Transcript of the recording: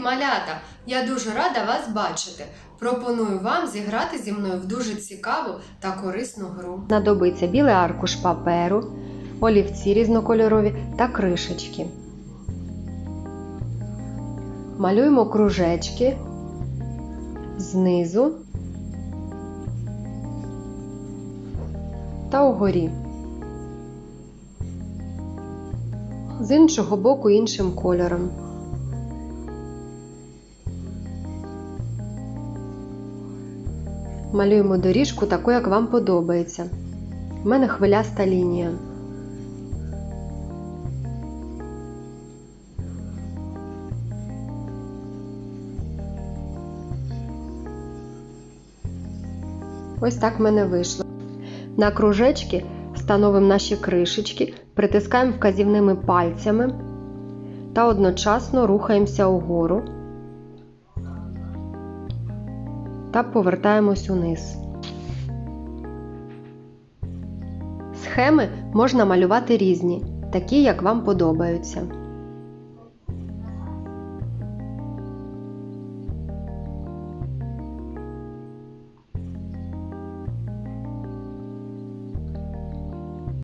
Малята, я дуже рада вас бачити. Пропоную вам зіграти зі мною в дуже цікаву та корисну гру. Знадобиться білий аркуш паперу, олівці різнокольорові та кришечки. Малюємо кружечки знизу та угорі. З іншого боку іншим кольором. Малюємо доріжку таку, як вам подобається. У мене хвиляста лінія. Ось так в мене вийшло. На кружечки встановимо наші кришечки, притискаємо вказівними пальцями та одночасно рухаємося угору та повертаємось униз. Схеми можна малювати різні, такі, як вам подобаються.